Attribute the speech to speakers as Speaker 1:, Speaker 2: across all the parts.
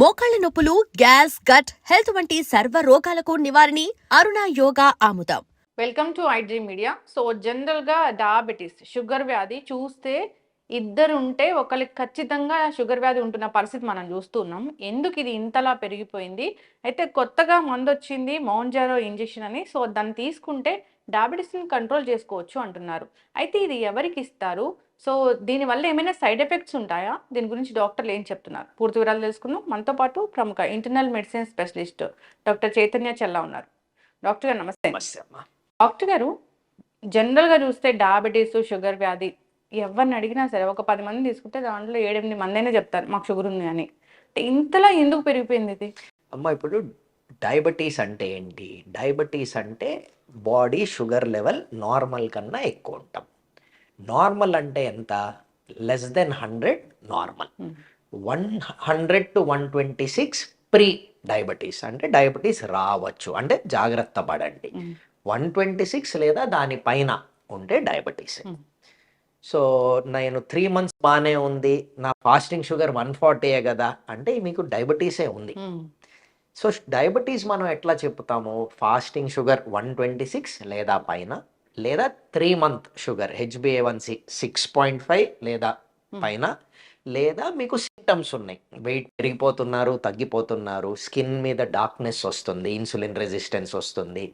Speaker 1: మోకాళ్ళ నొప్పులు gas gut health వంటి సర్వ రోగాలకు నివారణి అరుణ యోగా ఆముదం.
Speaker 2: Welcome to iDream media so జనరల్గా డయాబెటీస్ షుగర్ వ్యాధి చూస్తే ఇద్దరు ఉంటే ఒకరికి ఖచ్చితంగా షుగర్ వ్యాధి ఉంటున్న పరిస్థితి మనం చూస్తున్నాం ఎందుకు ఇది ఇంతలా పెరిగిపోయింది? అయితే కొత్తగా మందు వచ్చింది మౌంజారో ఇంజెక్షన్ అని. సో దాన్ని తీసుకుంటే డయాబెటీస్ని కంట్రోల్ చేసుకోవచ్చు అంటున్నారు. అయితే ఇది ఎవరికి ఇస్తారు? సో దీనివల్ల ఏమైనా సైడ్ ఎఫెక్ట్స్ ఉంటాయా? దీని గురించి డాక్టర్లు ఏం చెప్తున్నారు? పూర్తి వివరాలు తెలుసుకుందాం. మనతో పాటు ప్రముఖ internal medicine specialist doctor Chaitanya Chella ఉన్నారు. డాక్టర్ గారు నమస్తే. డాక్టర్ గారు జనరల్గా చూస్తే డయాబెటీస్ షుగర్ వ్యాధి ఎవరిని అడిగినా సరే ఒక పది మంది తీసుకుంటే దాంట్లో ఏడెనిమిది మంది అయినా చెప్తారు మాకు షుగర్ ఉంది అని. అంటే ఇంతలా ఎందుకు పెరిగిపోయింది ఇది?
Speaker 3: అమ్మ ఇప్పుడు డయాబెటీస్ అంటే ఏంటి? డయాబెటీస్ అంటే బాడీ షుగర్ లెవెల్ నార్మల్ కన్నా ఎక్కువ ఉంటాం. నార్మల్ అంటే ఎంత? Less than hundred normal.
Speaker 2: Hmm.
Speaker 3: One hundred to one twenty six pre diabetes. అంటే డయాబెటీస్ రావచ్చు. అంటే జాగ్రత్త పడండి.
Speaker 2: Hmm.
Speaker 3: వన్ ట్వంటీ సిక్స్ లేదా దానిపైన ఉంటే డయాబెటీస్.
Speaker 2: Hmm.
Speaker 3: సో నేను త్రీ మంత్స్ బాగానే ఉంది. నా ఫాస్టింగ్ షుగర్ వన్ ఫార్టీయే కదా? అంటే మీకు డయాబెటీసే ఉంది. సో డయాబెటీస్ మనం ఎట్లా చెప్తాము? Fasting sugar one twenty six లేదా పైన లేదా త్రీ మంత్ షుగర్ హెచ్బిఏవన్సి సిక్స్ పాయింట్ ఫైవ్ లేదా
Speaker 2: Hmm.
Speaker 3: పైన లేదా మీకు సిమ్టమ్స్ ఉన్నాయి. వెయిట్ పెరిగిపోతున్నారు తగ్గిపోతున్నారు స్కిన్ మీద డార్క్నెస్ వస్తుంది ఇన్సులిన్ రెసిస్టెన్స్ వస్తుంది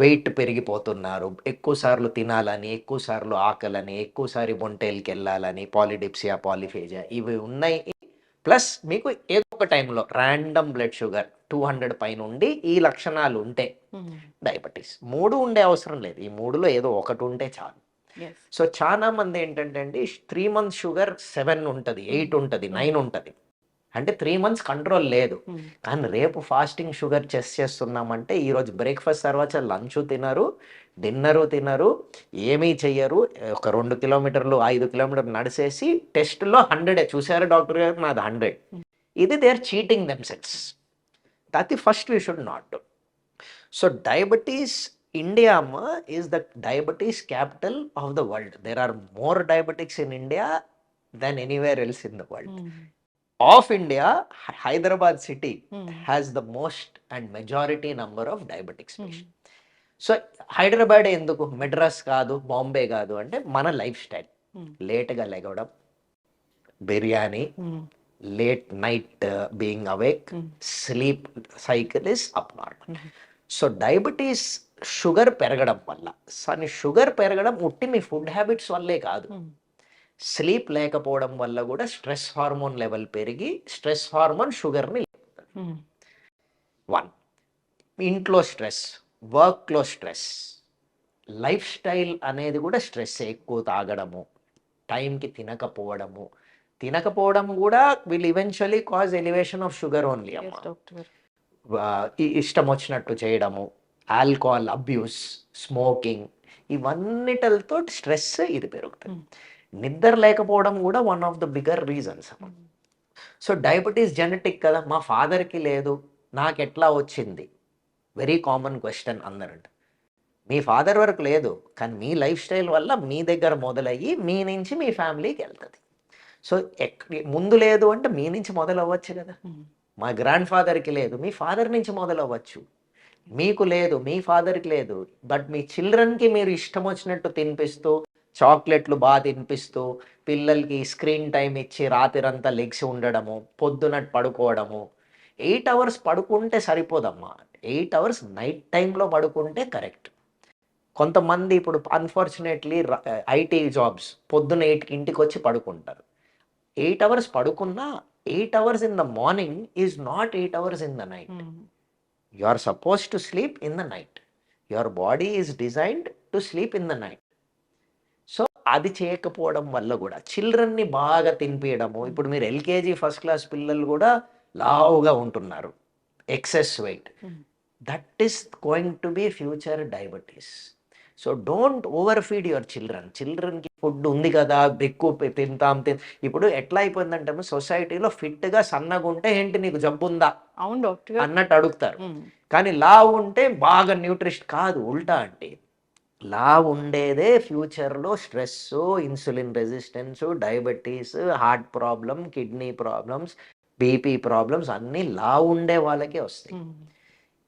Speaker 3: వెయిట్ పెరిగిపోతున్నారు ఎక్కువ సార్లు తినాలని ఎక్కువ సార్లు ఆకలని ఎక్కువసారి ఒంటేలకి వెళ్ళాలని పాలిడిప్సియా పాలిఫేజియా ఇవి ఉన్నాయి. ప్లస్ మీకు ఏదో ఒక టైంలో random blood sugar two hundred పైన ఉండి ఈ లక్షణాలు ఉంటే. డయాబెటీస్ మూడు ఉండే అవసరం లేదు ఈ మూడులో ఏదో ఒకటి ఉంటే చాలు. సో చాలా మంది ఏంటంటే అండి త్రీ మంత్స్ షుగర్ సెవెన్ ఉంటుంది ఎయిట్ ఉంటుంది నైన్ ఉంటుంది అంటే త్రీ మంత్స్ కంట్రోల్ లేదు.
Speaker 2: మ్మ్.
Speaker 3: కానీ రేపు ఫాస్టింగ్ షుగర్ చెస్ చేస్తున్నామంటే ఈరోజు బ్రేక్ఫాస్ట్ తర్వాత లంచ్ తినరు డిన్నరు తినరు ఏమీ చెయ్యరు. ఒక రెండు కిలోమీటర్లు ఐదు కిలోమీటర్లు నడిచేసి టెస్ట్లో హండ్రెడ్ చూసారు డాక్టర్ గారు? నాది హండ్రెడ్ ఇది they are cheating them cells that first we should not do so diabetes India అమ్మ is the diabetes capital of the world there are more diabetics in India than anywhere else in the world. Of India Hyderabad city. Has the most and majority number of diabetics. Patient so Hyderabad ఎందుకు మెడ్రాస్ కాదు బాంబే కాదు అంటే మన life style. లేట్గా లెగవడం biryani. Late night being awake. Sleep cycle is up normal
Speaker 2: hmm.
Speaker 3: So diabetes sugar పెరగడం వల్ల కానీ sugar పెరగడం ఉట్టి మీ ఫుడ్ హ్యాబిట్స్ వల్లే కాదు. స్లీప్ లేకపోవడం వల్ల కూడా స్ట్రెస్ హార్మోన్ లెవెల్ పెరిగి స్ట్రెస్ హార్మోన్ షుగర్ని. వన్ ఇంట్లో స్ట్రెస్ వర్క్లో స్ట్రెస్ లైఫ్ స్టైల్ అనేది కూడా స్ట్రెస్ ఎక్కువ తాగడము టైంకి తినకపోవడము తినకపోవడం కూడా will eventually cause elevation of sugar only అమ్మ ఇష్టం వచ్చినట్టు చేయడము ఆల్కహాల్ అబ్యూస్ స్మోకింగ్ ఇవన్నిటితో స్ట్రెస్ ఇది పెరుగుతుంది
Speaker 2: Mm.
Speaker 3: నిద్ర లేకపోవడం కూడా one of the bigger reasons so diabetes genetic కదా మా ఫాదర్కి లేదు నాకు ఎట్లా వచ్చింది? వెరీ కామన్ క్వశ్చన్ అందరంట. మీ ఫాదర్ వరకు లేదు కానీ మీ లైఫ్ స్టైల్ వల్ల మీ దగ్గర మొదలయ్యి మీ నుంచి మీ ఫ్యామిలీకి వెళ్తుంది. సో ఎక్ ముందు లేదు అంటే మీ నుంచి మొదలు అవ్వచ్చు కదా.
Speaker 2: మ్మ్.
Speaker 3: మా గ్రాండ్ ఫాదర్కి లేదు మీ ఫాదర్ నుంచి మొదలవ్వచ్చు. మీకు లేదు మీ ఫాదర్కి లేదు బట్ మీ చిల్డ్రన్కి మీరు ఇష్టం వచ్చినట్టు తినిపిస్తూ చాక్లెట్లు బాగా తినిపిస్తూ పిల్లలకి స్క్రీన్ టైం ఇచ్చి రాత్రంతా లెగ్సి ఉండడము పొద్దున పడుకోవడము. ఎయిట్ అవర్స్ పడుకుంటే సరిపోదమ్మా. ఎయిట్ అవర్స్ నైట్ టైంలో పడుకుంటే కరెక్ట్. కొంతమంది ఇప్పుడు అన్ఫార్చునేట్లీ ఐటీ జాబ్స్ పొద్దున ఎయిట్కి ఇంటికి వచ్చి పడుకుంటారు. ఎయిట్ అవర్స్ పడుకున్నా eight hours in the morning is not eight hours in the night. You are suppose to sleep in the night your body is designed to sleep in the night అది చేయకపోవడం వల్ల కూడా చిల్డ్రన్ని బాగా తినిపించడము ఇప్పుడు మీరు LKG first class పిల్లలు కూడా లావుగా ఉంటున్నారు. Excess weight. That is going to be future diabetes. So don't over feed your children. చిల్డ్రన్కి food ఉంది కదా ఎక్కువ తింటాం తిన్ ఇప్పుడు ఎట్లా అయిపోయిందంటే సొసైటీలో ఫిట్గా సన్నగా ఉంటే ఏంటి నీకు జబ్బు ఉందా?
Speaker 2: అవును డాక్టర్
Speaker 3: అన్నట్టు అడుగుతారు. కానీ లావు ఉంటే బాగా న్యూట్రిషన్ కాదు ఉల్టా అంటే లావు ఉండేదే ఫ్యూచర్లో stress insulin resistance diabetes heart problem kidney problems BP problems అన్నీ లా ఉండే వాళ్ళకే వస్తాయి.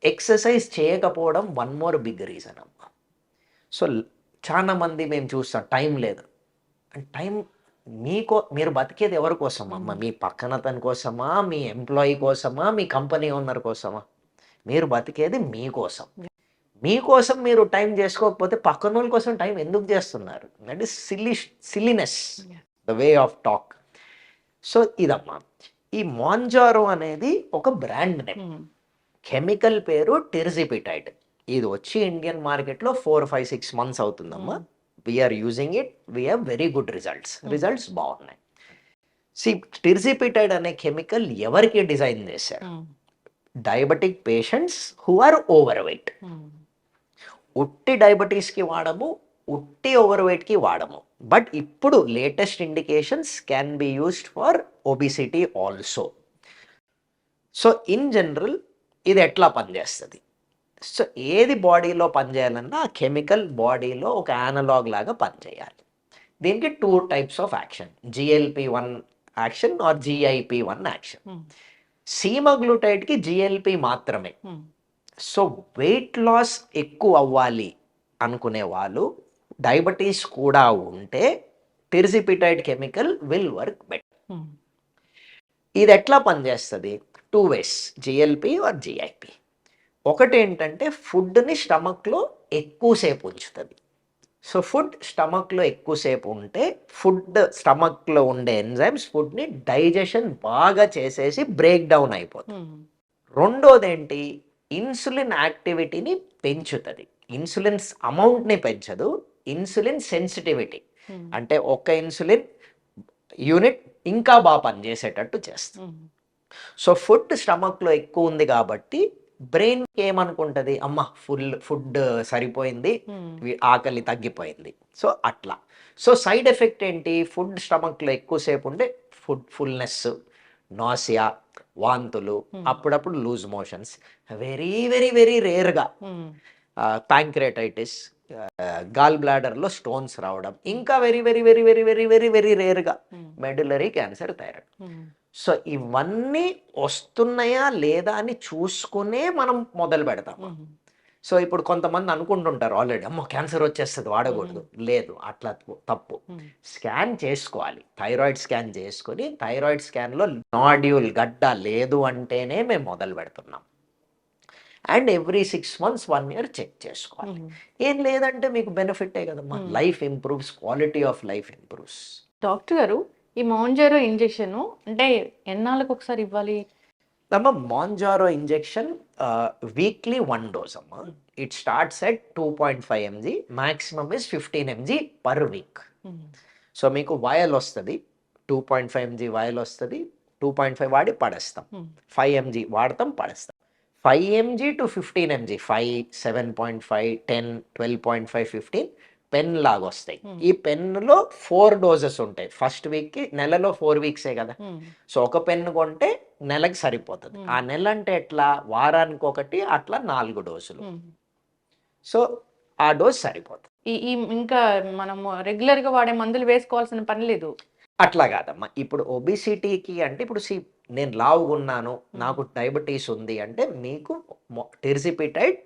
Speaker 3: ఎక్సర్సైజ్ చేయకపోవడం వన్ మోర్ బిగ్ రీజన్ అమ్మ. సో చాలా మంది మేము చూస్తాం టైం లేదు. టైం మీకో మీరు బతికేది ఎవరి కోసం అమ్మ? మీ పక్కన అతని కోసమా? మీ ఎంప్లాయీ కోసమా? మీ కంపెనీ ఓనర్ కోసమా? మీరు బతికేది మీకోసం మీకోసం మీరు టైం చేసుకోకపోతే పక్కన వాళ్ళ కోసం టైం ఎందుకు చేస్తున్నారు? That is silly silliness the way of talk so ఇదమ్మా. ఈ మాంజారో అనేది ఒక బ్రాండ్ నేమ్. కెమికల్ పేరు టెర్జిపిటైడ్ ఇది వచ్చి ఇండియన్ మార్కెట్లో ఫోర్ ఫైవ్ సిక్స్ మంత్స్ అవుతుందమ్మా. We are using it we have very good results results బాగున్నాయి. సి టెర్జిపిటైడ్ అనే కెమికల్ ఎవరికి డిజైన్ చేశారు. Diabetic patients who are over weight ఉట్టి డయాబెటీస్కి వాడము ఉట్టి ఓవర్ వెయిట్కి వాడము. బట్ ఇప్పుడు latest indications can be used for obesity also. So in general ఇది ఎట్లా పనిచేస్తుంది? సో ఏది బాడీలో పనిచేయాలన్నా ఆ కెమికల్ బాడీలో ఒక యానలాగ్ లాగా పనిచేయాలి. దీనికి two types of action. GLP one action or GIP one action. సీమగ్లూటైడ్కి GLP మాత్రమే. సో వెయిట్ లాస్ ఎక్కువ అవ్వాలి అనుకునే వాళ్ళు డయాబెటీస్ కూడా ఉంటే tirzepatide chemical will work better. ఇది ఎట్లా పనిచేస్తుంది? Two ways GLP or GIP ఒకటి ఏంటంటే ఫుడ్ని స్టమక్లో ఎక్కువసేపు ఉంచుతుంది. సో ఫుడ్ స్టమక్లో ఎక్కువసేపు ఉంటే ఫుడ్ స్టమక్లో ఉండే ఎంజైమ్స్ ఫుడ్ని డైజెషన్ బాగా చేసేసి బ్రేక్ డౌన్ అయిపోతుంది
Speaker 2: ఉమ్.
Speaker 3: రెండోది ఏంటి ఇన్సులిన్ యాక్టివిటీని పెంచుతుంది. ఇన్సులిన్ అమౌంట్ని పెంచదు ఇన్సులిన్ సెన్సిటివిటీ. అంటే ఒక్క ఇన్సులిన్ యూనిట్ ఇంకా బాగా పనిచేసేటట్టు చేస్తుంది. సో ఫుడ్ స్టమక్లో ఎక్కువ ఉంది కాబట్టి బ్రెయిన్ ఏమనుకుంటుంది? అమ్మ ఫుల్ ఫుడ్ సరిపోయింది ఆకలి తగ్గిపోయింది. సో అట్లా. సో సైడ్ ఎఫెక్ట్ ఏంటి? ఫుడ్ స్టమక్లో ఎక్కువసేపు ఉంటే ఫుడ్ ఫుల్నెస్ నాసియా వాంతులు
Speaker 2: Hmm.
Speaker 3: అప్పుడప్పుడు loose motions very very very రేర్గా. ప్యాంక్రేటైటిస్ గాల్ బ్లాడర్లో స్టోన్స్ రావడం ఇంకా very very very very very very very రేర్గా. Medullary cancer thyroid. సో ఇవన్నీ వస్తున్నాయా లేదా అని చూసుకునే మనం మొదలు పెడతాం
Speaker 2: ఉమ్.
Speaker 3: సో ఇప్పుడు కొంతమంది అనుకుంటుంటారు ఆల్రెడీ అమ్మో క్యాన్సర్ వచ్చేస్తుంది వాడకూడదు. లేదు అట్లా తప్పు-. స్కాన్ చేసుకోవాలి. థైరాయిడ్ స్కాన్ చేసుకొని థైరాయిడ్ స్కాన్లో నాడ్యూల్ గడ్డ లేదు అంటేనే మేము మొదలు పెడుతున్నాం. And every six months one year check చేసుకోవాలి. ఏం లేదంటే మీకు బెనిఫిటే కదమ్మా. Life improves quality of life improves.
Speaker 2: Doctor గారు ఈ మౌంజారో ఇంజెక్షన్ అంటే ఎన్నాళ్ళకి ఒకసారి ఇవ్వాలి?
Speaker 3: అమ్మ Mounjaro injection weekly one dose అమ్మ it starts at two point five mg maximum is fifteen mg per week. So మీకు వాయల్ వస్తుంది two point five MG vial వస్తుంది టూ పాయింట్ ఫైవ్ వాడి పడేస్తాం. ఫైవ్ ఎంజీ వాడతాం పడేస్తాం five mg to fifteen mg five seven point five ten twelve point five fifteen pen లాగా వస్తాయి. ఈ పెన్లో ఫోర్ డోసెస్ ఉంటాయి. ఫస్ట్ వీక్కి నెలలో ఫోర్ వీక్సే కదా. సో ఒక పెన్ను కొంటే నెలకి సరిపోతుంది. ఆ నెల అంటే ఎట్లా? వారానికి ఒకటి అట్లా నాలుగు డోసులు. సో ఆ డోస్ సరిపోతుంది.
Speaker 2: ఈ ఇంకా మనము రెగ్యులర్గా వాడే మందులు వేసుకోవాల్సిన పని లేదు.
Speaker 3: అట్లా కాదమ్మా. ఇప్పుడు ఒబిసిటీకి అంటే ఇప్పుడు సి నేను లావుగున్నాను నాకు డయాబెటీస్ ఉంది అంటే మీకు టెర్జిపిటైడ్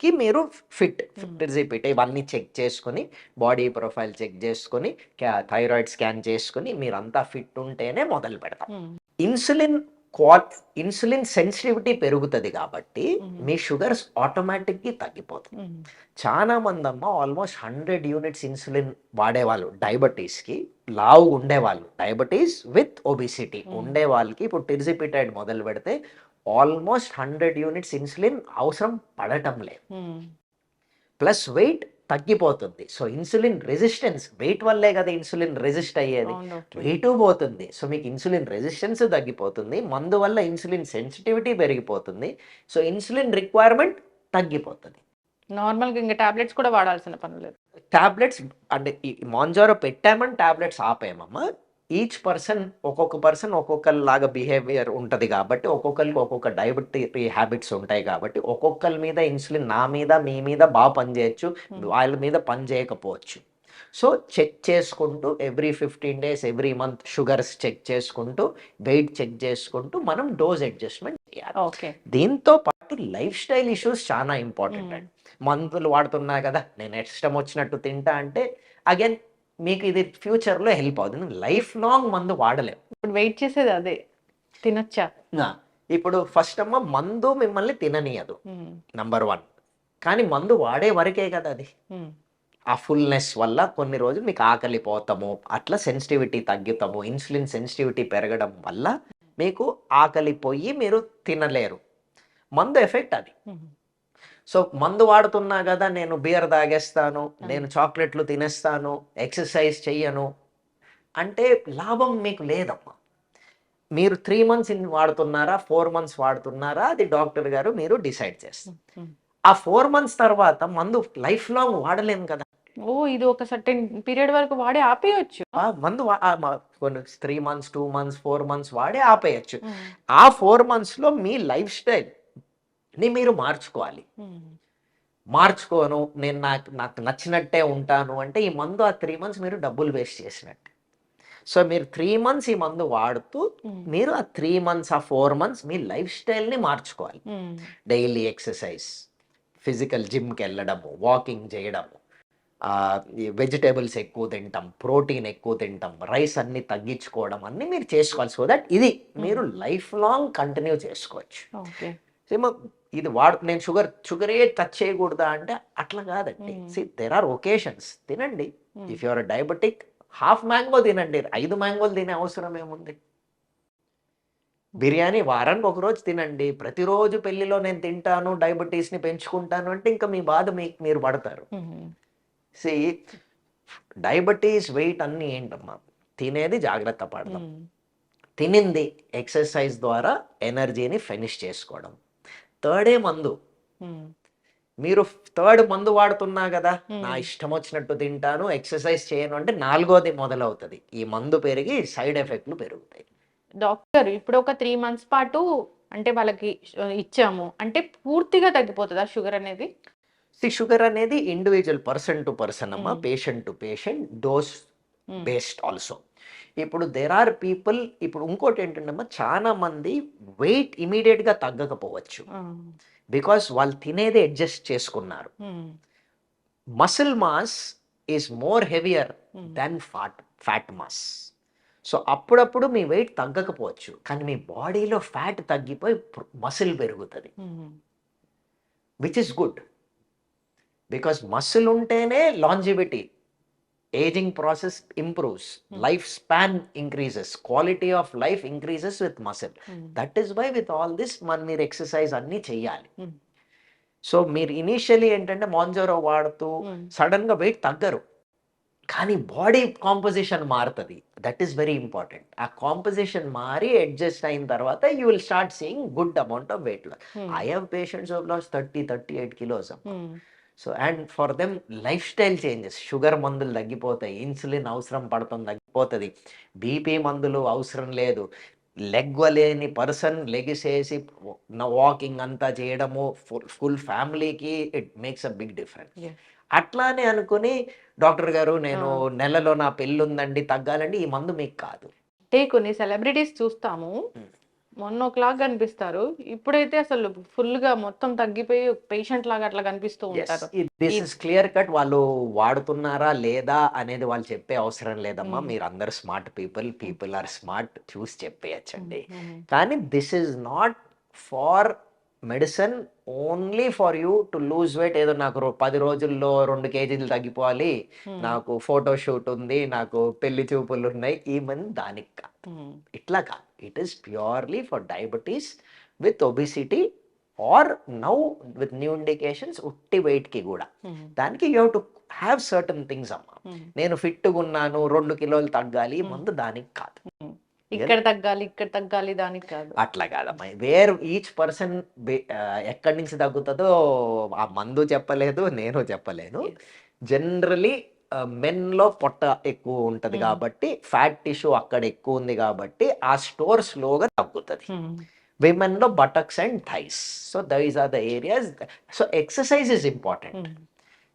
Speaker 3: కి మీరు ఫిట్
Speaker 2: Hmm.
Speaker 3: టెర్జిపిట్ ఇవన్నీ చెక్ చేసుకొని బాడీ ప్రొఫైల్ చెక్ చేసుకొని థైరాయిడ్ స్కాన్ చేసుకొని మీరంతా ఫిట్ ఉంటేనే మొదలు పెడతాం. ఇన్సులిన్ క్వా ఇన్సులిన్ సెన్సిటివిటీ పెరుగుతుంది కాబట్టి. మీ షుగర్స్ ఆటోమేటిక్గా తగ్గిపోతుంది. చాలా మంది అమ్మ ఆల్మోస్ట్ హండ్రెడ్ యూనిట్స్ ఇన్సులిన్ వాడేవాళ్ళు డయాబెటీస్కి లావు ఉండేవాళ్ళు డయాబెటీస్ విత్ ఒబిసిటీ. ఉండే వాళ్ళకి ఇప్పుడు టిర్జిపిటైడ్ మొదలు పెడితే ఆల్మోస్ట్ హండ్రెడ్ యూనిట్స్ ఇన్సులిన్ అవసరం పడటం లేదు.
Speaker 2: ఉమ్.
Speaker 3: ప్లస్ వెయిట్ తగ్గిపోతుంది. సో ఇన్సులిన్ రెసిస్టెన్స్ వెయిట్ వల్లే కదా ఇన్సులిన్ రెసిస్ట్ అయ్యేది. వెయిట్ పోతుంది. సో మీకు ఇన్సులిన్ రెసిస్టెన్స్ తగ్గిపోతుంది. మందు వల్ల ఇన్సులిన్ సెన్సిటివిటీ పెరిగిపోతుంది. సో ఇన్సులిన్ రిక్వైర్మెంట్ తగ్గిపోతుంది.
Speaker 2: నార్మల్గా ఇంకా టాబ్లెట్స్ కూడా వాడాల్సిన పని లేదు.
Speaker 3: టాబ్లెట్స్ అంటే మాంజారో పెట్టామని టాబ్లెట్స్ ఆపేయమమ్మా. ఈచ్ పర్సన్ ఒక్కొక్క పర్సన్ ఒక్కొక్కలాగా బిహేవియర్ ఉంటుంది కాబట్టి ఒక్కొక్కరికి ఒక్కొక్క డయాబెటీ హ్యాబిట్స్ ఉంటాయి కాబట్టి ఒక్కొక్కరి మీద ఇన్సులిన్ నా మీద మీ మీద బాగా పనిచేయచ్చు
Speaker 2: Hmm.
Speaker 3: వాళ్ళ మీద పని చేయకపోవచ్చు. సో చెక్ చేసుకుంటూ every fifteen days every month sugars check చేసుకుంటూ వెయిట్ చెక్ చేసుకుంటూ మనం డోస్ అడ్జస్ట్మెంట్ చేయాలి.
Speaker 2: ఓకే.
Speaker 3: దీంతో పాటు లైఫ్ స్టైల్ ఇష్యూస్ చాలా ఇంపార్టెంట్ అండి. మందులు వాడుతున్నా కదా నేను ఇష్టం వచ్చినట్టు తింటా అంటే అగైన్ మీకు ఇది ఫ్యూచర్లో హెల్ప్ అవుతుంది. లైఫ్ లాంగ్ మందు వాడలేం
Speaker 2: ఇప్పుడు వెయిట్ చేసేది అదే. తినొచ్చా?
Speaker 3: ఇప్పుడు ఫస్ట్ అమ్మ మందు మిమ్మల్ని తిననీయదు. నంబర్ వన్ కానీ మందు వాడే వరకే కదా అది. ఆ ఫుల్నెస్ వల్ల కొన్ని రోజులు మీకు ఆకలి పోతాము అట్లా సెన్సిటివిటీ తగ్గుతాము ఇన్సులిన్ సెన్సిటివిటీ పెరగడం వల్ల మీకు ఆకలి పోయి మీరు తినలేరు. మందు ఎఫెక్ట్ అది. సో మందు వాడుతున్నా కదా నేను బియర్ తాగేస్తాను నేను చాక్లెట్లు తినేస్తాను ఎక్సర్సైజ్ చెయ్యను. అంటే లాభం మీకు లేదమ్మా. మీరు త్రీ మంత్స్ వాడుతున్నారా ఫోర్ మంత్స్ వాడుతున్నారా అది డాక్టర్ గారు మీరు డిసైడ్ చేస్తారు. ఆ ఫోర్ మంత్స్ తర్వాత మందు లైఫ్ లాంగ్ వాడలేము కదా.
Speaker 2: ఓ ఇది ఒక సర్టెన్ పీరియడ్ వరకు వాడి ఆపేయచ్చు.
Speaker 3: మందు కొన్ని three months two months four months వాడే ఆపేయచ్చు. ఆ. ఫోర్ మంత్స్లో మీ లైఫ్ స్టైల్ని మీరు మార్చుకోవాలి.
Speaker 2: ఉమ్,
Speaker 3: మార్చుకోను నేను నాకు నాకు నచ్చినట్టే ఉంటాను అంటే ఈ మందు ఆ త్రీ మంత్స్ మీరు డబ్బులు వేస్ట్ చేసినట్టు. సో మీరు త్రీ మంత్స్ ఈ మందు వాడుతూ
Speaker 2: ఉమ్,
Speaker 3: మీరు ఆ త్రీ మంత్స్ ఆ ఫోర్ మంత్స్ మీ లైఫ్ స్టైల్ని మార్చుకోవాలి. డైలీ ఎక్సర్సైజ్ ఫిజికల్ జిమ్కి వెళ్ళడము వాకింగ్ చేయడము వెజిటేబుల్స్ ఎక్కువ తింటాం ప్రోటీన్ ఎక్కువ తింటాం రైస్ అన్ని తగ్గించుకోవడం అన్ని మీరు చేసుకోవాలి. సో దట్ ఇది మీరు లైఫ్ లాంగ్ కంటిన్యూ చేసుకోవచ్చు. ఇది వాడు నేను షుగర్ షుగరే టచ్ చేయకూడదా అంటే అట్లా కాదండి. సి దెర్ ఆర్ ఒకేషన్స్ తినండి. If your diabetic half mango తినండి. ఐదు మ్యాంగోలు తినే అవసరం ఏముంది? బిర్యానీ వారానికి ఒక రోజు తినండి. ప్రతిరోజు పెళ్ళిలో నేను తింటాను డయాబెటీస్ని పెంచుకుంటాను అంటే ఇంకా మీ బాధ మీకు మీరు పడతారు. సి డయాబెటీస్ వెయిట్ అన్నీ ఏంటమ్మా? తినేది జాగ్రత్త పడదాం. తినింది ఎక్సర్సైజ్ ద్వారా ఎనర్జీని ఫినిష్ చేసుకోవడం. థర్డే మందు. మీరు థర్డ్ మందు వాడుతున్నా కదా. నా ఇష్టం వచ్చినట్టు తింటాను ఎక్సర్సైజ్ చేయను అంటే నాలుగోది మొదలవుతుంది. ఈ మందు పెరిగి సైడ్ ఎఫెక్ట్లు పెరుగుతాయి.
Speaker 2: డాక్టర్ ఇప్పుడు ఒక త్రీ మంత్స్ పాటు అంటే వాళ్ళకి ఇచ్చాము అంటే పూర్తిగా తగ్గిపోతుందా షుగర్ అనేది?
Speaker 3: సి షుగర్ అనేది ఇండివిజువల్ పర్సన్ టు పర్సన్ అమ్మా. Patient to patient dose based also ఇప్పుడు దెర్ ఆర్ పీపుల్ ఇప్పుడు ఇంకోటి ఏంటంటే చాలా మంది వెయిట్ ఇమీడియట్గా తగ్గకపోవచ్చు. బికాస్ వాళ్ళు తినేది అడ్జస్ట్ చేసుకున్నారు. Muscle mass is more heavier than fat fat mass so అప్పుడప్పుడు మీ వెయిట్ తగ్గకపోవచ్చు. కానీ మీ బాడీలో ఫ్యాట్ తగ్గిపోయి మసిల్ పెరుగుతుంది. Which is good because muscle ఉంటేనే longevity ageing process improves life span increases quality of life increases with muscle that is why with all this మన మీరు exercise అన్నీ చెయ్యాలి
Speaker 2: Hmm.
Speaker 3: సో మీరు ఇనీషియలీ ఏంటంటే మాంజోరో వాడుతూ సడన్గా వెయిట్ తగ్గరు. కానీ బాడీ కాంపోజిషన్ మారుతుంది. దట్ ఈస్ వెరీ ఇంపార్టెంట్ ఆ కాంపోజిషన్ మారి అడ్జస్ట్ అయిన తర్వాత you will start seeing good amount of weight loss I have patients of loss thirty thirty eight kilos so and for them life style changes sugar మందులు తగ్గిపోతాయి insulin అవసరం పడుతుంది తగ్గిపోతుంది BP మందులు అవసరం లేదు లెగ్వలేని పర్సన్ లెగిసేసి వాకింగ్ అంతా చేయడము ఫుల్ ఫుల్ ఫ్యామిలీకి it makes a big difference. అట్లానే అనుకుని డాక్టర్ గారు నేను. నెలలో నా పెళ్ళి ఉందండి తగ్గాలండి ఈ మందు మీకు కాదు
Speaker 2: అంటే కొన్ని సెలబ్రిటీస్ చూస్తాము. మొన్న ఒకలాగా కనిపిస్తారు. ఇప్పుడైతే అసలు ఫుల్గా మొత్తం తగ్గిపోయి పేషెంట్ లాగా అట్లా కనిపిస్తూ ఉంటారు.
Speaker 3: This is clear cut. వాళ్ళు వాడుతున్నారా లేదా అనేది వాళ్ళు చెప్పే అవసరం లేదమ్మా. మీరు అందరు smart people. People are smart. చూసి చెప్పేయచ్చండి. కానీ this is not for medicine only for you to lose weight ఏదో నాకు పది రోజుల్లో రెండు కేజీలు తగ్గిపోవాలి. నాకు ఫోటో షూట్ ఉంది నాకు పెళ్ళి చూపులు ఉన్నాయి. ఈ మంది దానికి కాదు. ఇట్లా కాదు. It is purely for diabetes with obesity or now with new indications ఉట్టి వెయిట్కి కూడా.
Speaker 2: ఉమ్,
Speaker 3: దానికి you to have certain things అమ్మా. నేను ఫిట్గా ఉన్నాను రెండు కిలోలు తగ్గాలి. ఈ. మందు దానికి కాదు.
Speaker 2: ఇక్కడ తగ్గాలి ఇక్కడ తగ్గాలి దానికి కాదు.
Speaker 3: అట్లా కాదమ్మా. వేర్ ఈచ్ పర్సన్ ఎక్కడి నుంచి తగ్గుతుందో ఆ మందు చెప్పలేదు నేను చెప్పలేను. జనరలీ మెన్లో పొట్ట ఎక్కువ ఉంటది
Speaker 2: Hmm.
Speaker 3: కాబట్టి ఫ్యాట్ టిష్యూ అక్కడ ఎక్కువ ఉంది కాబట్టి ఆ స్టోర్ స్లోగా తగ్గుతుంది. విమెన్లో buttocks and thighs so these are the areas so exercise is important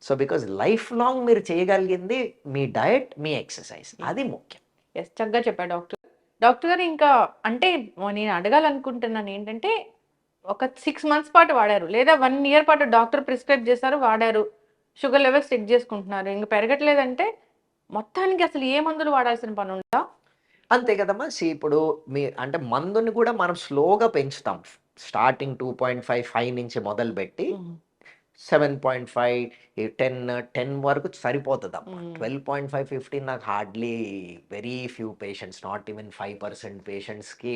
Speaker 3: so because life long మీరు చేయగలిగింది మీ డయట్ మీ ఎక్సర్సైజ్ అది ముఖ్యం.
Speaker 2: ఎస్ చక్కగా చెప్పారు డాక్టర్. డాక్టర్ గారు ఇంకా అంటే నేను అడగాలనుకుంటున్నాను ఏంటంటే ఒక సిక్స్ మంత్స్ పాటు వాడారు. లేదా వన్ ఇయర్ పాటు డాక్టర్ ప్రిస్క్రైబ్ చేశారు వాడారు. షుగర్ లెవెల్స్ చెక్ చేసుకుంటున్నారు. ఇంకా పెరగట్లేదంటే మొత్తానికి అసలు ఏ మందులు వాడాల్సిన పని ఉందా?
Speaker 3: అంతే కదమ్మా. సి ఇప్పుడు మీ అంటే మందుని కూడా మనం స్లోగా పెంచుతాం. Starting two point five five నుంచి మొదలుపెట్టి seven point five ten ten వరకు సరిపోతుంది అమ్మా. ట్వెల్వ్ పాయింట్ ఫైవ్ ఫిఫ్టీన్ నాకు hardly very few patients not even five percent పేషెంట్స్కి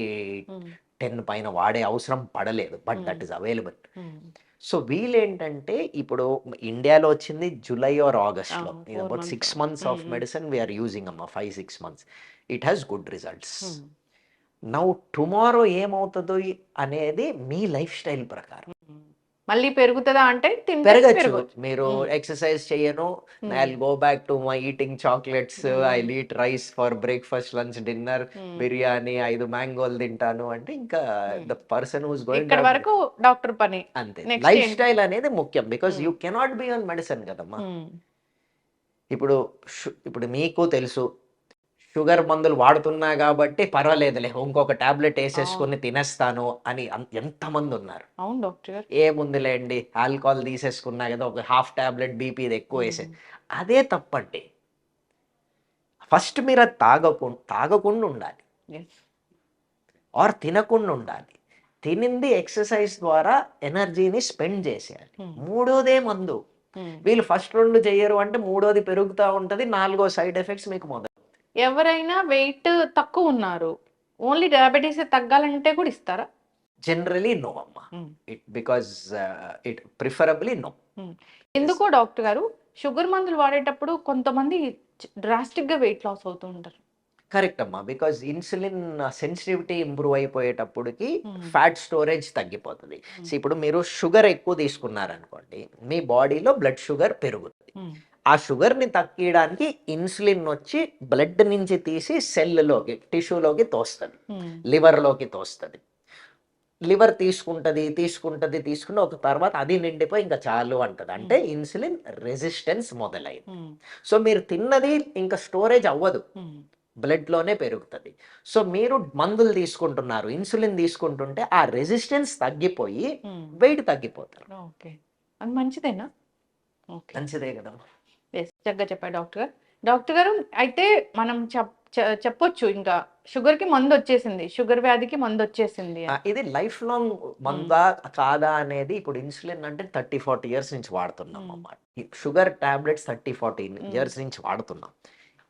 Speaker 3: టెన్ పైన వాడే అవసరం పడలేదు but that. Is available so వీళ్ళేంటంటే ఇప్పుడు ఇండియాలో వచ్చింది జూలై ఆర్ ఆగస్ట్లో. About. Six months of. Medicine we are using అమ్మా five six months it has good results now tomorrow ఏమవుతుందో అనేది మీ లైఫ్ స్టైల్ ప్రకారం
Speaker 2: మళ్ళీ పెరుగుతుందా అంటే
Speaker 3: పెరగచ్చు. మీరు. ఎక్సర్సైజ్ చేయను. I go back to my eating chocolates. I eat rice for breakfast lunch dinner. Biryani ఐదు మ్యాంగోలు తింటాను అంటే ఇంకా. ద పర్సన్ హూస్ గోయింగ్
Speaker 2: ఇక్కడ వరకు డాక్టర్ పని
Speaker 3: అంతే లైఫ్? స్టైల్ అనేది ముఖ్యం because. You cannot be on medicine కదమ్మా. ఇప్పుడు ఇప్పుడు మీకు తెలుసు షుగర్ మందులు వాడుతున్నా కాబట్టి పర్వాలేదులే. ఇంకొక టాబ్లెట్ వేసేసుకొని తినేస్తాను అని ఎంతమంది ఉన్నారు.
Speaker 2: అవును డాక్టర్
Speaker 3: ఏముందిలేండి ఆల్కహాల్ తీసేసుకున్నా కదా ఒక హాఫ్ టాబ్లెట్ బీపీ ఎక్కువ వేసే. అదే తప్పండి. ఫస్ట్ మీరు అది తాగకుండా తాగకుండా ఉండాలి. ఆర్ తినకుండా ఉండాలి. తినింది ఎక్సర్సైజ్ ద్వారా ఎనర్జీని స్పెండ్ చేసేయాలి. మూడోదే మందు. వీళ్ళు ఫస్ట్ రెండు చెయ్యరు అంటే మూడోది పెరుగుతూ ఉంటది నాలుగో సైడ్ ఎఫెక్ట్స్ మీకు మొదలు
Speaker 2: ఎవరైనా వెయిట్ తక్కువ ఉన్నారు. ఓన్లీ డయాబెటీస్ తగ్గాలంటే కూడా ఇస్తారా?
Speaker 3: జనరలీ నో అమ్మా.
Speaker 2: Hmm.
Speaker 3: It because it preferably no
Speaker 2: ఎందుకో డాక్టర్ గారు షుగర్ మందులు వాడేటప్పుడు కొంతమంది డ్రాస్టిక్గా వెయిట్ లాస్ అవుతూ ఉంటారు.
Speaker 3: కరెక్ట్ అమ్మా. బికాస్ ఇన్సులిన్ సెన్సిటివిటీ ఇంప్రూవ్ అయిపోయేటప్పటికి
Speaker 2: Hmm.
Speaker 3: ఫ్యాట్ స్టోరేజ్ తగ్గిపోతుంది.
Speaker 2: Hmm.
Speaker 3: సో ఇప్పుడు మీరు షుగర్ ఎక్కువ తీసుకున్నారనుకోండి మీ బాడీలో బ్లడ్ షుగర్ పెరుగుతుంది.
Speaker 2: ఉమ్.
Speaker 3: ఆ షుగర్ని తగ్గించడానికి ఇన్సులిన్ వచ్చి బ్లడ్ నుంచి తీసి సెల్లోకి టిష్యూలోకి తోస్తుంది. లివర్లోకి తోస్తుంది. లివర్ తీసుకుంటది తీసుకుంటది తీసుకుని ఒక తర్వాత అది నిండిపోయి ఇంకా చాలు అంటది. అంటే ఇన్సులిన్ రెసిస్టెన్స్ మొదలైంది. సో మీరు తిన్నది ఇంకా స్టోరేజ్ అవ్వదు. బ్లడ్లోనే పెరుగుతుంది. సో మీరు మందులు తీసుకుంటున్నారు ఇన్సులిన్ తీసుకుంటుంటే ఆ రెసిస్టెన్స్ తగ్గిపోయి. వెయిట్ తగ్గిపోతారు.
Speaker 2: మంచిదేనా?
Speaker 3: మంచిదే కదా.
Speaker 2: ఎస్ చక్కగా చెప్పారు డాక్టర్ గారు. డాక్టర్ గారు అయితే మనం చెప్ చెప్పొచ్చు ఇంకా. షుగర్కి మందు వచ్చేసింది. షుగర్ వ్యాధికి మందు వచ్చేసింది
Speaker 3: ఇది లైఫ్ లాంగ్ మందా కాదా అనేది ఇప్పుడు ఇన్సులిన్ అంటే థర్టీ ఫార్టీ ఇయర్స్ నుంచి వాడుతున్నాం. అన్నమాట. Sugar tablets thirty forty. Years నుంచి వాడుతున్నాం.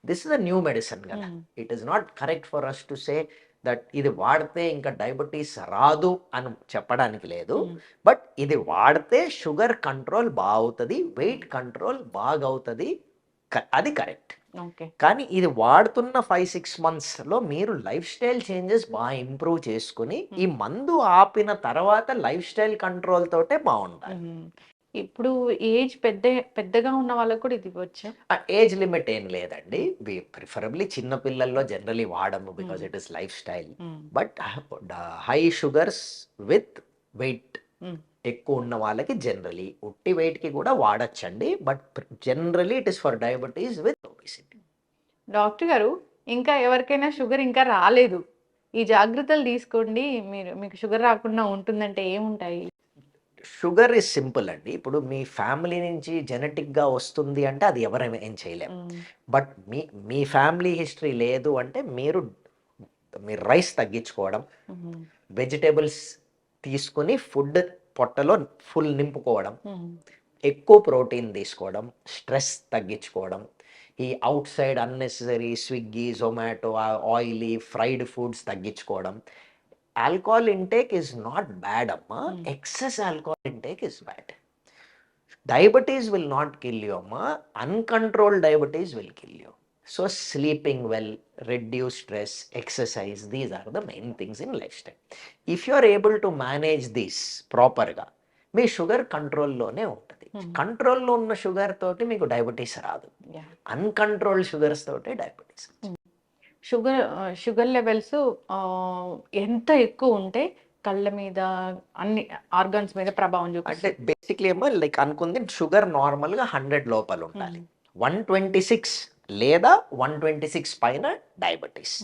Speaker 3: This is a new medicine కదా. It is not correct for us to say that ఇది వాడితే ఇంకా డయాబెటీస్ రాదు అని చెప్పడానికి లేదు. బట్ ఇది వాడితే షుగర్ కంట్రోల్ బాగుతుంది వెయిట్ కంట్రోల్ బాగా అవుతుంది అది కరెక్ట్.
Speaker 2: ఓకే.
Speaker 3: కానీ ఇది వాడుతున్న ఫైవ్ సిక్స్ మంత్స్లో మీరు లైఫ్ స్టైల్ చేంజెస్ బాగా ఇంప్రూవ్ చేసుకుని ఈ మందు ఆపిన తర్వాత లైఫ్ స్టైల్ కంట్రోల్ తోటే
Speaker 2: ఉమ్. ఇప్పుడు ఏజ్ పెద్ద పెద్దగా ఉన్న వాళ్ళకు కూడా ఇది ఇవ్వచ్చా?
Speaker 3: ఏజ్ లిమిట్ ఏం లేదండి. ప్రిఫరబ్లీ చిన్న పిల్లల్లో జనరలీ వాడము because. It is life style. But high sugars with weight. ఎక్కువ ఉన్న వాళ్ళకి జనరలీ ఉట్టి వెయిట్కి కూడా వాడచ్చండి. But generally it is for diabetes with obesity.
Speaker 2: Doctor గారు ఇంకా ఎవరికైనా షుగర్ ఇంకా రాలేదు. ఈ జాగ్రత్తలు తీసుకోండి. మీరు మీకు షుగర్ రాకుండా ఉంటుందంటే ఏముంటాయి?
Speaker 3: షుగర్ ఇస్ సింపుల్ అండి ఇప్పుడు మీ ఫ్యామిలీ నుంచి జెనెటిక్గా వస్తుంది అంటే అది ఎవరైనా ఏం చేయలేం
Speaker 2: ఉమ్.
Speaker 3: బట్ మీ మీ ఫ్యామిలీ హిస్టరీ లేదు అంటే మీరు మీరు రైస్ తగ్గించుకోవడం. వెజిటేబుల్స్ తీసుకుని ఫుడ్ పొట్టలో ఫుల్ నింపుకోవడం. ఎక్కువ ప్రోటీన్ తీసుకోవడం స్ట్రెస్ తగ్గించుకోవడం ఈ outside unnecessary Swiggy Zomato oily fried foods తగ్గించుకోవడం alcohol intake is not bad అమ్మా. Excess alcohol intake is bad diabetes will not kill you అమ్మా. Uncontrolled diabetes will kill you so sleeping well reduce stress exercise these are the main things in life style if you are able to manage this ప్రాపర్గా మీ sugar కంట్రోల్లోనే ఉంటుంది.
Speaker 2: Hmm.
Speaker 3: కంట్రోల్లో ఉన్న sugar తోటి మీకు diabetes రాదు. Uncontrolled sugars తోటి diabetes
Speaker 2: sugar sugar levels ఎంత ఎక్కువ ఉంటే కళ్ళ మీద అన్ని ఆర్గన్స్ మీద ప్రభావం
Speaker 3: అంటే
Speaker 2: చూపిస్తుంది
Speaker 3: బేసిక్లీ ఏమో లైక్ అనుకుంది షుగర్ నార్మల్గా హండ్రెడ్ లోపల ఉండాలి వన్ ట్వంటీ సిక్స్ లేదా వన్ ట్వంటీ సిక్స్ పైన డయాబెటీస్.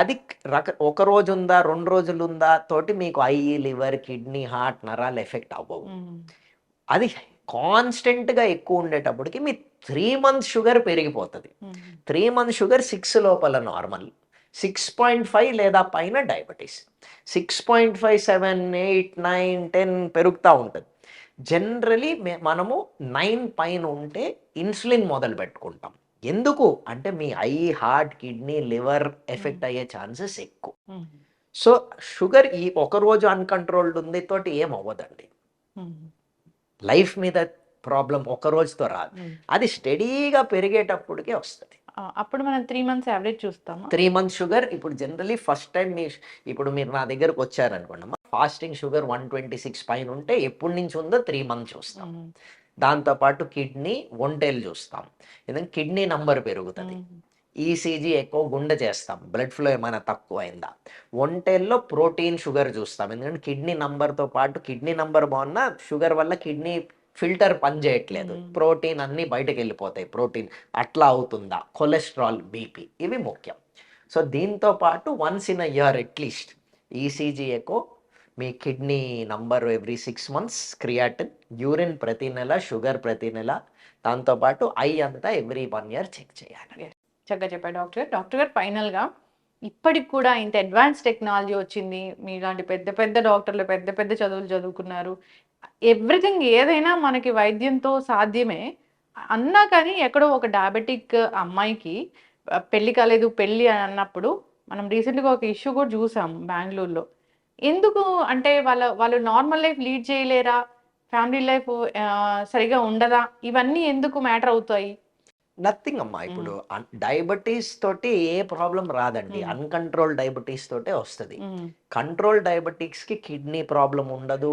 Speaker 3: అది రక ఒక రోజు ఉందా రెండు రోజులు ఉందా తోటి మీకు ఐ లివర్ కిడ్నీ హార్ట్ నరాలు ఎఫెక్ట్ అవ్వవు. అది కాన్స్టెంట్గా ఎక్కువ ఉండేటప్పటికి మీ త్రీ మంత్స్ షుగర్ పెరిగిపోతుంది. త్రీ మంత్ షుగర్ సిక్స్ లోపల నార్మల్. సిక్స్ పాయింట్ ఫైవ్ లేదా పైన diabetes. Six point five seven eight nine ten పెరుగుతూ ఉంటుంది. జనరలీ మనము నైన్ పైన ఉంటే ఇన్సులిన్ మొదలు పెట్టుకుంటాం. ఎందుకు? అంటే మీ eye heart kidney liver effect అయ్యే ఛాన్సెస్ ఎక్కువ. సో షుగర్ ఈ ఒక రోజు అన్కంట్రోల్డ్ ఉంది తోటి ఏం అవ్వదండి లైఫ్ మీద ప్రాబ్లం ఒక రోజుతో రాదు. అది స్టడీగా పెరిగేటప్పటికే వస్తుంది.
Speaker 2: అప్పుడు మనం త్రీ మంత్స్ యావరేజ్ చూస్తాము?
Speaker 3: త్రీ మంత్స్ షుగర్ ఇప్పుడు జనరలీ ఫస్ట్ టైం మీ ఇప్పుడు మీరు నా దగ్గరకు వచ్చారనుకోండి fasting sugar one twenty six పైన ఉంటే ఎప్పటి నుంచి ఉందో త్రీ మంత్స్ చూస్తాం. దాంతోపాటు కిడ్నీ ఒంటేలు చూస్తాం. ఎందుకంటే కిడ్నీ నంబర్ పెరుగుతుంది. ఈసీజీ ఎక్కువ గుండె చేస్తాం. బ్లడ్ ఫ్లో ఏమైనా తక్కువ అయిందా ఒంటేల్లో ప్రోటీన్ షుగర్ చూస్తాం. ఎందుకంటే కిడ్నీ నంబర్తో పాటు కిడ్నీ నంబర్ బాగున్నా షుగర్ వల్ల కిడ్నీ ఫిల్టర్ పని చేయట్లేదు.
Speaker 2: Hmm.
Speaker 3: ప్రోటీన్ అన్నీ బయటకు వెళ్ళిపోతాయి ప్రోటీన్ అట్లా అవుతుందా? కొలెస్ట్రాల్ బీపీ ఇవి ముఖ్యం. సో దీంతో పాటు once in a year at least ECG ఎక్కువ. మీ kidney number every six months creatinine urine ప్రతి నెల షుగర్ ప్రతి నెల. దాంతోపాటు ఐ అంతా ఎవ్రీ వన్ ఇయర్ చెక్ చేయాలి.
Speaker 2: చక్కగా చెప్పారు. డాక్టర్ గారు డాక్టర్ గారు ఫైనల్గా ఇప్పటికి కూడా ఇంత అడ్వాన్స్ టెక్నాలజీ వచ్చింది. మీలాంటి పెద్ద పెద్ద డాక్టర్లు పెద్ద పెద్ద చదువులు చదువుకున్నారు. ఎవ్రీథింగ్ ఏదైనా మనకి వైద్యంతో సాధ్యమే. అన్నా కానీ ఎక్కడో ఒక డయాబెటిక్ అమ్మాయికి పెళ్ళి పెళ్ళి కాలేదు పెళ్ళి అని అన్నప్పుడు మనం రీసెంట్గా ఒక ఇష్యూ కూడా చూసాం బెంగళూరులో. ఎందుకు అంటే వాళ్ళ వాళ్ళు నార్మల్ లైఫ్ లీడ్ చేయలేరా? ఫ్యామిలీ లైఫ్ సరిగా ఉండదా? ఇవన్నీ ఎందుకు మ్యాటర్ అవుతాయి?
Speaker 3: నథింగ్ అమ్మా ఇప్పుడు డయాబెటీస్ తోటి ఏ ప్రాబ్లం రాదండి. అన్కంట్రోల్ డయాబెటీస్ తోటే వస్తుంది. కంట్రోల్ డయాబెటిక్స్కి కిడ్నీ ప్రాబ్లం ఉండదు.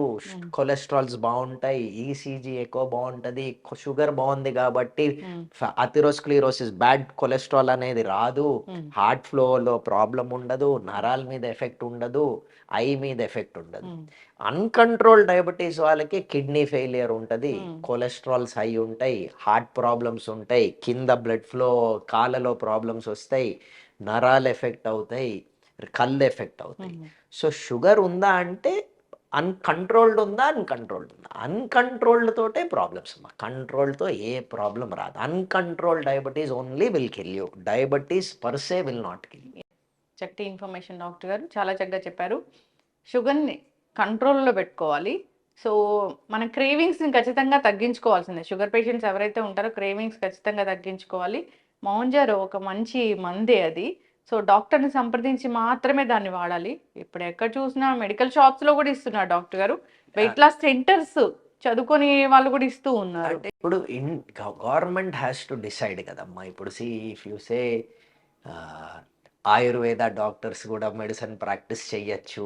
Speaker 3: కొలెస్ట్రాల్స్ బాగుంటాయి. ఈసీజీ ఎక్కువ బాగుంటది. షుగర్ బాగుంది కాబట్టి
Speaker 2: ఉమ్,
Speaker 3: అథిరోస్క్లీరోసిస్ బ్యాడ్ కొలెస్ట్రాల్ అనేది రాదు. హార్ట్ ఫ్లోలో ప్రాబ్లం ఉండదు. నరాల మీద ఎఫెక్ట్ ఉండదు. ఐ మీద ఎఫెక్ట్ ఉండదు. అన్కంట్రోల్ డయాబెటీస్ వాళ్ళకి కిడ్నీ ఫెయిలియర్ ఉంటుంది. కొలెస్ట్రాల్స్ హై ఉంటాయి హార్ట్ ప్రాబ్లమ్స్ ఉంటాయి కింద బ్లడ్ ఫ్లో కాళ్ళలో ప్రాబ్లమ్స్ వస్తాయి నరాలు ఎఫెక్ట్ అవుతాయి కళ్ళు ఎఫెక్ట్ అవుతాయి. సో షుగర్ ఉందా అంటే అన్కంట్రోల్డ్ ఉందా అన్కంట్రోల్డ్ ఉందా? అన్కంట్రోల్డ్ తోటే ప్రాబ్లమ్స్ అమ్మా. కంట్రోల్తో ఏ ప్రాబ్లం రాదు. Uncontrolled diabetes only will kill you. Diabetes per se will not kill
Speaker 2: చక్కటి ఇన్ఫర్మేషన్ డాక్టర్ గారు చాలా చక్కగా చెప్పారు. షుగర్ని కంట్రోల్లో పెట్టుకోవాలి. సో మన క్రేవింగ్స్ని ఖచ్చితంగా తగ్గించుకోవాల్సిందే. షుగర్ పేషెంట్స్ ఎవరైతే ఉంటారో క్రేవింగ్స్ ఖచ్చితంగా తగ్గించుకోవాలి. మౌంజారో ఒక మంచి మందే అది. సో డాక్టర్ని సంప్రదించి మాత్రమే దాన్ని వాడాలి. ఇప్పుడు ఎక్కడ చూసినా మెడికల్ షాప్స్లో కూడా ఇస్తున్నారు డాక్టర్ గారు. వెయిట్ లాస్ సెంటర్స్ చదువుకొని వాళ్ళు కూడా ఇస్తూ ఉన్నారు.
Speaker 3: ఇప్పుడు in government has to decide కదమ్మా. ఇప్పుడు see if you say Ayurveda doctors కూడా మెడిసిన్ ప్రాక్టీస్ చెయ్యొచ్చు.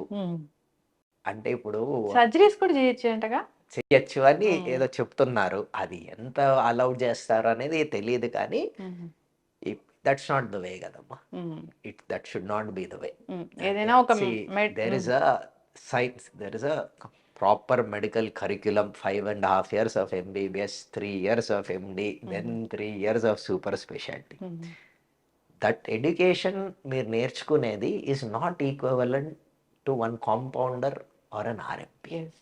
Speaker 3: అంటే ఇప్పుడు
Speaker 2: సర్జరీస్ కూడా చేయొచ్చు అంటగా
Speaker 3: చెయ్యొచ్చు అని. ఏదో చెప్తున్నారు. అది ఎంత అలౌ చేస్తారు అనేది తెలియదు కానీ దట్స్ నాట్ ద వే కదమ్మా. It that should not be the way.
Speaker 2: ఏదైనా ఒక
Speaker 3: there is a science there is a proper medical curriculum five and half years of MBBS three years of MD then three years of super speciality that education మీరు నేర్చుకునేది is not equivalent to one compounder or an RMP
Speaker 2: yes.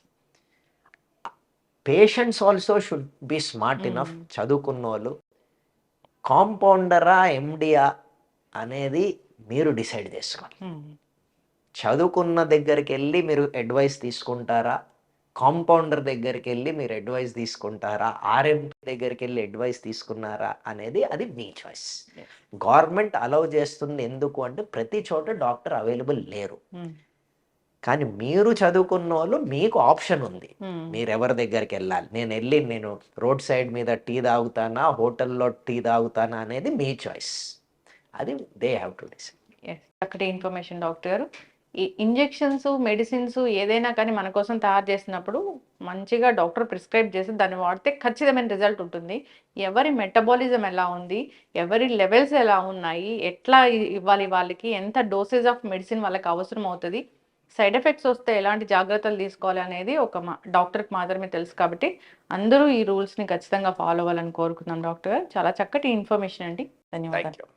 Speaker 3: Patients also should be smart enough. చదువుకున్న వాళ్ళు కాంపౌండరా ఎండియా అనేది మీరు decide చేసుకోవాలి.
Speaker 2: ఉమ్,
Speaker 3: చదువుకున్న దగ్గరికి వెళ్ళి మీరు అడ్వైస్ తీసుకుంటారా? కాంపౌండర్ దగ్గరికి వెళ్ళి మీరు అడ్వైస్ తీసుకుంటారా? ఆర్ఎంపీ దగ్గరికి వెళ్ళి అడ్వైస్ తీసుకున్నారా? అనేది అది మీ చాయిస్. గవర్నమెంట్ అలౌ చేస్తుంది ఎందుకు అంటే ప్రతి చోట డాక్టర్ అవైలబుల్ లేరు.
Speaker 2: ఉమ్,
Speaker 3: కానీ మీరు చదువుకున్న వాళ్ళు మీకు ఆప్షన్ ఉంది. మీరు ఎవరి దగ్గరికి వెళ్ళాలి? నేను వెళ్ళి నేను రోడ్ సైడ్ మీద టీ తాగుతానా? హోటల్లో టీ తాగుతానా అనేది మీ చాయిస్. అది దే హ్యావ్ టు డిసైడ్.
Speaker 2: చక్కటి ఇన్ఫర్మేషన్ డాక్టర్ గారు. ఈ ఇంజెక్షన్స్ మెడిసిన్స్ ఏదైనా కానీ మన కోసం తయారు చేసినప్పుడు మంచిగా డాక్టర్ ప్రిస్క్రైబ్ చేసి దాన్ని వాడితే ఖచ్చితమైన రిజల్ట్ ఉంటుంది. ఎవరి మెటబాలిజం ఎలా ఉంది? ఎవరి లెవెల్స్ ఎలా ఉన్నాయి? ఎట్లా ఇవ్వాలి వాళ్ళకి? ఎంత డోసేజ్ ఆఫ్ మెడిసిన్ వాళ్ళకి అవసరం అవుతుంది సైడ్ ఎఫెక్ట్స్ వస్తే ఎలాంటి జాగ్రత్తలు తీసుకోవాలి అనేది ఒక మా డాక్టర్కి మాత్రమే తెలుసు కాబట్టి అందరూ ఈ రూల్స్ని ఖచ్చితంగా ఫాలో అవ్వాలని కోరుకుందాం డాక్టర్ గారు. చాలా చక్కటి ఇన్ఫర్మేషన్ అండి. ధన్యవాదాలు.